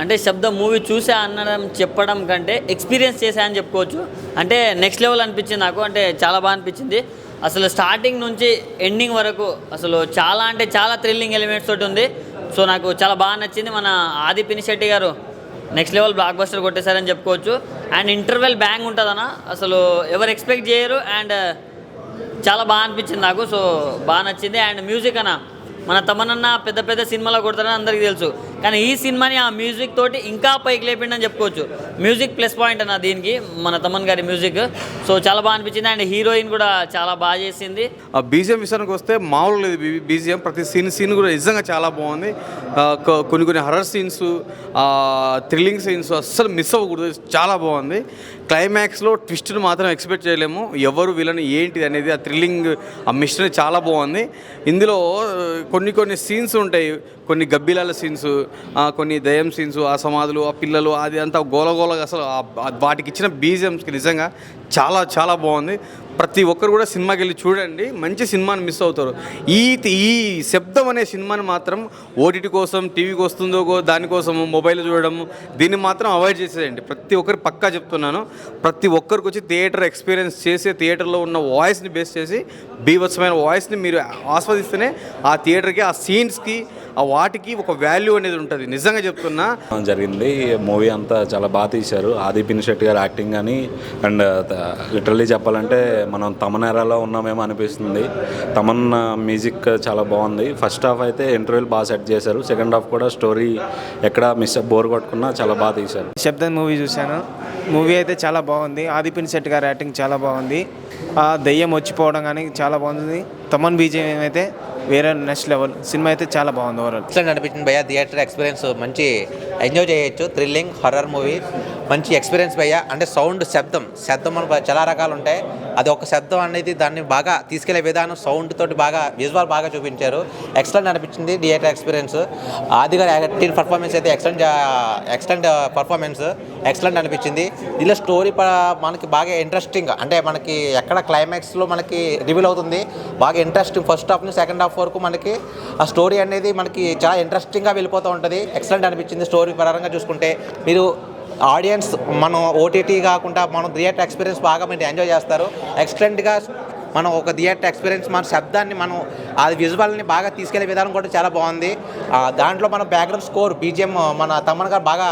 అంటే శబ్దం మూవీ చూసా అనడం చెప్పడం కంటే ఎక్స్పీరియన్స్ చేశా అని చెప్పుకోవచ్చు. అంటే నెక్స్ట్ లెవెల్ అనిపించింది నాకు అంటే చాలా బాగా అనిపించింది. అసలు స్టార్టింగ్ నుంచి ఎండింగ్ వరకు అసలు చాలా అంటే చాలా థ్రిల్లింగ్ ఎలిమెంట్స్ తోటి ఉంది. సో నాకు చాలా బాగా నచ్చింది మన ఆది పినిశెట్టి గారు. నెక్స్ట్ లెవెల్ బ్లాక్ బస్టర్ కొట్టేశారని చెప్పుకోవచ్చు. అండ్ ఇంటర్వెల్ బ్యాంగ్ ఉంటుందన్న. అసలు ఎవరు ఎక్స్పెక్ట్ చేయరు అండ్ uh, చాలా బాగా అనిపించింది నాకు. సో బాగా నచ్చింది. అండ్ మ్యూజిక్ అన్న. మన తమనన్న పెద్ద పెద్ద సినిమాలో కొడతారని అందరికీ తెలుసు. కానీ ఈ సినిమాని ఆ మ్యూజిక్ తోటి ఇంకా పైకి లేపిండని చెప్పుకోవచ్చు. మ్యూజిక్ ప్లస్ పాయింట్ అన్న దీనికి మన తమన్ గారి మ్యూజిక్. సో చాలా బాగా అనిపించింది అండ్ హీరోయిన్ కూడా చాలా బాగా చేసింది. ఆ బీజిఎం విషయానికి వస్తే మామూలు లేదు బీజిఎం ప్రతి సీన్ సీన్ కూడా నిజంగా చాలా బాగుంది. కొన్ని కొన్ని హర్రర్ సీన్స్ థ్రిల్లింగ్ సీన్స్ అస్సలు మిస్ అవ్వకూడదు. చాలా బాగుంది. క్లైమాక్స్లో ట్విస్ట్ను మాత్రం ఎక్స్పెక్ట్ చేయలేము. ఎవరు విలని ఏంటిది అనేది ఆ థ్రిల్లింగ్ ఆ మిషన్ చాలా బాగుంది. ఇందులో కొన్ని కొన్ని సీన్స్ ఉంటాయి. కొన్ని గబ్బిలాల సీన్స్ కొన్ని దయం సీన్స్ ఆ సమాధులు ఆ పిల్లలు అది అంతా గోలగోలగా అసలు వాటికి ఇచ్చిన బీజిఎంస్కి నిజంగా చాలా చాలా బాగుంది. ప్రతి ఒక్కరు కూడా సినిమాకి వెళ్ళి చూడండి మంచి సినిమాని మిస్ అవుతారు. ఈ ఈ శబ్దం అనే సినిమాని మాత్రం ఓటీటీ కోసం టీవీకి వస్తుందో దానికోసం మొబైల్ చూడడం దీన్ని మాత్రం అవాయిడ్ చేసేయండి. ప్రతి ఒక్కరు పక్కా చెప్తున్నాను. ప్రతి ఒక్కరికి వచ్చి థియేటర్ ఎక్స్పీరియన్స్ చేసే థియేటర్లో ఉన్న వాయిస్ని బేస్ చేసి బీభత్సమైన వాయిస్ని మీరు ఆస్వాదిస్తేనే ఆ థియేటర్కి ఆ సీన్స్కి ఆ వాటికి ఒక వాల్యూ అనేది ఉంటుంది. నిజంగా చెప్తున్నా. జరిగింది. మూవీ అంతా చాలా బాగా తీశారు. ఆది పినిశెట్టి గారు యాక్టింగ్ కానీ అండ్ లిటరల్లీ చెప్పాలంటే మనం తమనేరాలో ఉన్నామేమో అనిపిస్తుంది. తమన్ మ్యూజిక్ చాలా బాగుంది. ఫస్ట్ హాఫ్ అయితే ఇంటర్వ్యూలు బాగా సెట్ చేశారు. సెకండ్ హాఫ్ కూడా స్టోరీ ఎక్కడ మిస్ బోర్ కొట్టుకున్నా చాలా బాగా తీశారు. శబ్దం మూవీ చూశాను. మూవీ అయితే చాలా బాగుంది. ఆదిపిన్ శెట్ గారి యాక్టింగ్ చాలా బాగుంది. ఆ దెయ్యం వచ్చిపోవడం కానీ చాలా బాగుంది. తమన్ బీజేఎం అయితే వేరే నెక్స్ట్ లెవెల్. సినిమా అయితే చాలా బాగుంది ఓవరాల్ ఎక్సలెంట్ అనిపించింది భయ్య. థియేటర్ ఎక్స్పీరియన్స్ మంచి ఎంజాయ్ చేయొచ్చు. థ్రిల్లింగ్ హర్రర్ మూవీ మంచి ఎక్స్పీరియన్స్ అయ్యా అంటే సౌండ్ శబ్దం శబ్దం మన చాలా రకాలు ఉంటాయి. అది ఒక శబ్దం అనేది దాన్ని బాగా తీసుకెళ్ళే విధానం సౌండ్ తోటి బాగా విజువల్ బాగా చూపించారు. ఎక్సలెంట్ అనిపించింది థియేటర్ ఎక్స్పీరియన్స్. ఆది గారి యాక్టింగ్ పర్ఫార్మెన్స్ అయితే ఎక్సలెంట్ ఎక్సలెంట్ పర్ఫార్మెన్స్ ఎక్సలెంట్ అనిపించింది. దీనిలో స్టోరీ మనకి బాగా ఇంట్రెస్టింగ్ అంటే మనకి ఎక్కడ క్లైమాక్స్లో మనకి రివీల్ అవుతుంది. బాగా ఇంట్రెస్టింగ్ ఫస్ట్ హాఫ్ నుంచి సెకండ్ హాఫ్ వరకు మనకి ఆ స్టోరీ అనేది మనకి చాలా ఇంట్రెస్టింగ్గా వెళ్ళిపోతూ ఉంటుంది. ఎక్సలెంట్ అనిపించింది స్టోరీ పరంగా చూసుకుంటే. మీరు ఆడియన్స్ మనం ఓటీటీ కాకుండా మనం థియేటర్ ఎక్స్పీరియన్స్ బాగా మీరు ఎంజాయ్ చేస్తారు. ఎక్సలెంట్గా మనం ఒక థియేటర్ ఎక్స్పీరియన్స్ మన శబ్దాన్ని మనం అది విజువల్ని బాగా తీసుకెళ్ళే విధానం కూడా చాలా బాగుంది. దాంట్లో మన బ్యాక్గ్రౌండ్ స్కోర్ బీజిఎం మన తమ్మన్ గారు బాగా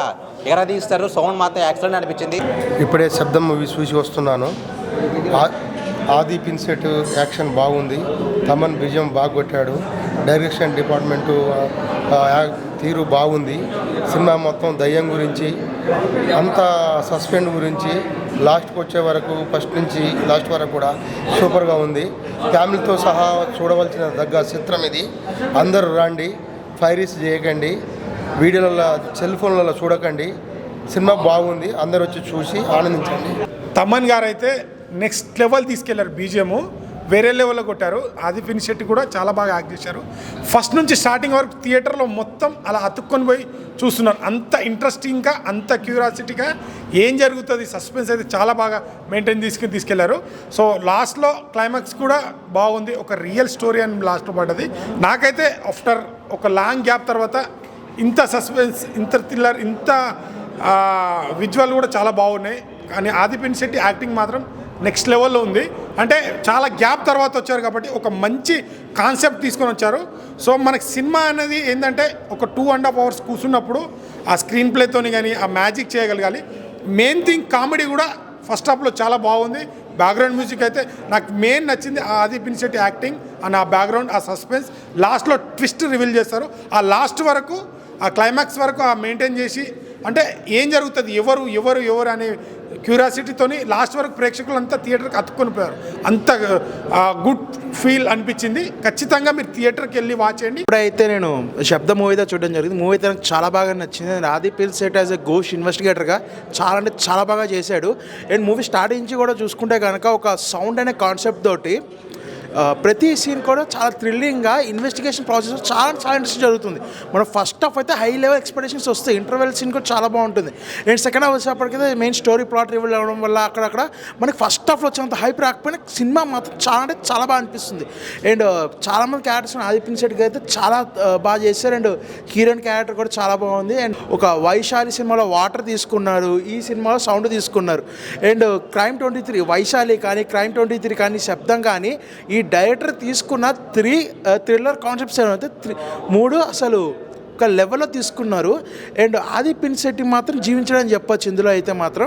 ఎగరదీస్తారు. సౌండ్ మాత్రం ఎక్సలెంట్ అనిపించింది. ఇప్పుడే శబ్దం మూవీ చూసి వస్తున్నాను. ఆది పిన్సెట్ యాక్షన్ బాగుంది. తమన్ బీజం బాగా కొట్టాడు. డైరెక్షన్ డిపార్ట్మెంటు తీరు బాగుంది. సినిమా మొత్తం దయ్యం గురించి అంత సస్పెండ్ గురించి లాస్ట్కి వచ్చే వరకు ఫస్ట్ నుంచి లాస్ట్ వరకు కూడా సూపర్గా ఉంది. ఫ్యామిలీతో సహా చూడవలసిన దగ్గ చిత్రం ఇది. అందరూ రండి ఫైరీస్ చేయకండి వీడియోలలో సెల్ ఫోన్లలో చూడకండి. సినిమా బాగుంది అందరూ వచ్చి చూసి ఆనందించండి. తమన్ గారు అయితే నెక్స్ట్ లెవెల్ తీసుకెళ్ళారు బీజిఎం వేరే లెవెల్లో కొట్టారు. ఆది శెట్టి కూడా చాలా బాగా యాక్ట్ చేశారు. ఫస్ట్ నుంచి స్టార్టింగ్ వరకు థియేటర్లో మొత్తం అలా అతుక్కొని పోయి చూస్తున్నారు. అంత ఇంట్రెస్టింగ్గా అంత క్యూరియాసిటీగా ఏం జరుగుతుంది? సస్పెన్స్ అయితే చాలా బాగా మెయింటైన్ తీసుకుని తీసుకెళ్ళారు. సో లాస్ట్లో క్లైమాక్స్ కూడా బాగుంది. ఒక రియల్ స్టోరీ అని లాస్ట్లో పడ్డది. నాకైతే ఆఫ్టర్ ఒక లాంగ్ గ్యాప్ తర్వాత ఇంత సస్పెన్స్ ఇంత థ్రిల్లర్ ఇంత విజువల్ కూడా చాలా బాగున్నాయి. కానీ ఆదిపిన్ శెట్టి యాక్టింగ్ మాత్రం నెక్స్ట్ లెవెల్లో ఉంది. అంటే చాలా గ్యాప్ తర్వాత వచ్చారు కాబట్టి ఒక మంచి కాన్సెప్ట్ తీసుకొని వచ్చారు. సో మనకి సినిమా అనేది ఏంటంటే ఒక టూ అండ్ హాఫ్ అవర్స్ కూర్చున్నప్పుడు ఆ స్క్రీన్ ప్లేతోని కానీ ఆ మ్యాజిక్ చేయగలగాలి. మెయిన్ థింగ్ కామెడీ కూడా ఫస్ట్ హాఫ్లో చాలా బాగుంది. బ్యాక్గ్రౌండ్ మ్యూజిక్ అయితే నాకు మెయిన్ నచ్చింది ఆ ఆది పినిశెట్టి యాక్టింగ్ అండ్ ఆ బ్యాక్గ్రౌండ్ ఆ సస్పెన్స్ లాస్ట్లో ట్విస్ట్ రివీల్ చేస్తారు. ఆ లాస్ట్ వరకు ఆ క్లైమాక్స్ వరకు ఆ మెయింటైన్ చేసి అంటే ఏం జరుగుతుంది? ఎవరు ఎవరు ఎవరు అనే క్యూరియాసిటీతోని లాస్ట్ వరకు ప్రేక్షకులంతా థియేటర్కి అతుక్కొని పోయారు. అంత గుడ్ ఫీల్ అనిపించింది. ఖచ్చితంగా మీరు థియేటర్కి వెళ్ళి వాచ్ చేయండి. ఇప్పుడైతే నేను శబ్ద మూవీతో చూడడం జరిగింది. మూవీ అయితే నాకు చాలా బాగా నచ్చింది. నేను ఆది పిల్ సెట్ యాజ్ ఎ గోష్ ఇన్వెస్టిగేటర్గా చాలా అంటే చాలా బాగా చేశాడు. అండ్ మూవీ స్టార్టింగ్ నుంచి కూడా చూసుకుంటే కనుక ఒక సౌండ్ అనే కాన్సెప్ట్ తోటి ప్రతి సీన్ కూడా చాలా థ్రిల్లింగ్గా ఇన్వెస్టిగేషన్ ప్రాసెస్ చాలా చాలా ఇంట్రెస్ట్ జరుగుతుంది. మనం ఫస్ట్ ఆఫ్ అయితే హై లెవెల్ ఎక్స్పెక్టేషన్స్ వస్తాయి. ఇంటర్వెల్ సీన్ కూడా చాలా బాగుంటుంది. అండ్ సెకండ్ హాఫ్ వచ్చేప్పటికైతే మెయిన్ స్టోరీ ప్లాట్ రివీల్ అవ్వడం వల్ల అక్కడక్కడ మనకి ఫస్ట్ హాఫ్లో వచ్చేంత హైప్ రాకపోయినా సినిమా మాత్రం చాలా అంటే చాలా బాగా అనిపిస్తుంది. అండ్ చాలామంది క్యారెక్టర్స్ ఆదిపిన్ శెట్టి అయితే చాలా బాగా చేశారు. అండ్ హీరోయిన్ క్యారెక్టర్ కూడా చాలా బాగుంది. అండ్ ఒక వైశాలి సినిమాలో వాటర్ తీసుకున్నారు. ఈ సినిమాలో సౌండ్ తీసుకున్నారు. And crime twenty three Vaishali కానీ క్రైమ్ ట్వంటీ త్రీ కానీ శబ్దం కానీ ఈ డైరెక్టర్ తీసుకున్న త్రీ థ్రిల్లర్ కాన్సెప్ట్స్ ఏమైతే త్రీ మూడు అసలు ఒక లెవెల్లో తీసుకున్నారు. అండ్ ఆది పిన్ శెట్టి మాత్రం జీవించడం చెప్పొచ్చు. ఇందులో అయితే మాత్రం